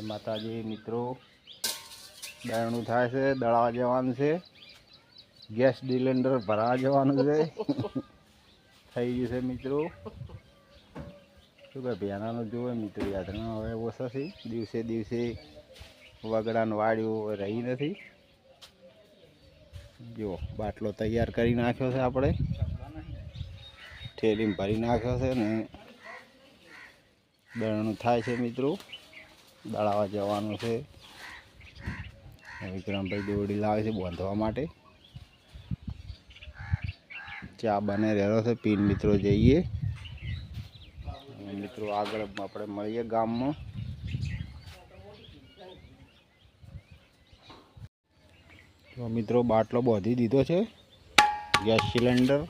માતાજી મિત્રો દળનું થાય છે, દળાવા જવાનું છે. ગેસ સિલિન્ડર ભરાવા જવાનું છે. થઈ ગયું છે મિત્રો. શું કે ભેનાનું જોવે મિત્રો યાદના હવે ઓછા છે દિવસે દિવસે વગડાનું વાળ્યું રહી નથી. જો બાટલો તૈયાર કરી નાખ્યો છે આપણે. ઠેલીમાં ભરી નાખ્યો છે ને. દળનું થાય છે મિત્રો. દળાવા જવાનું છે. વિક્રમભાઈ દોરડી લાવે છે બાંધવા માટે. ચા બને રહેલો છે પીન મિત્રો જઈએ. મિત્રો, આગળ આપણે મળીએ ગામમાં. તો મિત્રો, બાટલો બાંધી દીધો છે. Gas cylinder.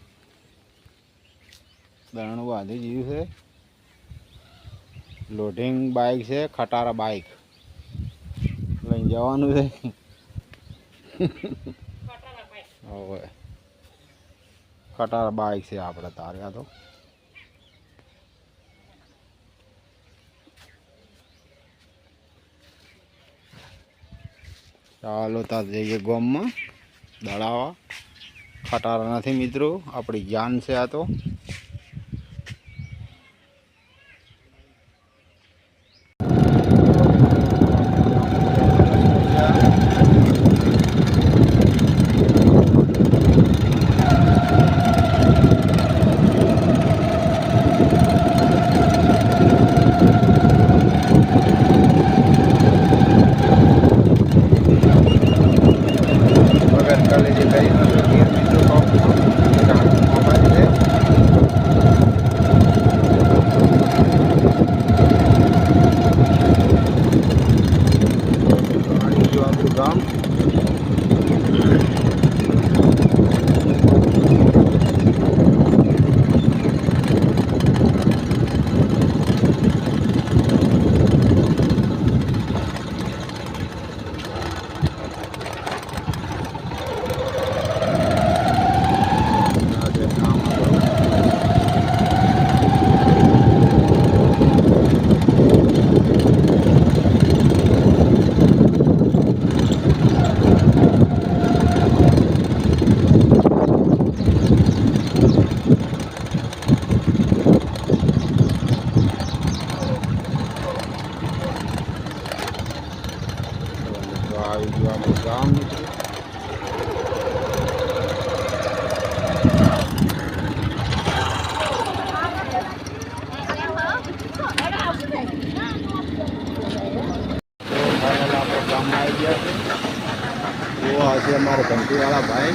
દાણું બાંધી દીધું છે. લોડિંગ બાઇક છે, ખટારા બાઇક લઈને જવાનું છે. હવે. ખટારા બાઇક છે આપણે તારે આ તો. ચાલો તાર જઈએ ગોમમાં. દળાવા ખટારા નથી મિત્રો, આપણી જાન છે આ તો. ગયું આપણું ગામ મિત્રો તો ફાઇનલ આપણે ગામમાં આવી ગયા છે. એવો હશે અમારા ઘંટીવાળા ભાઈ.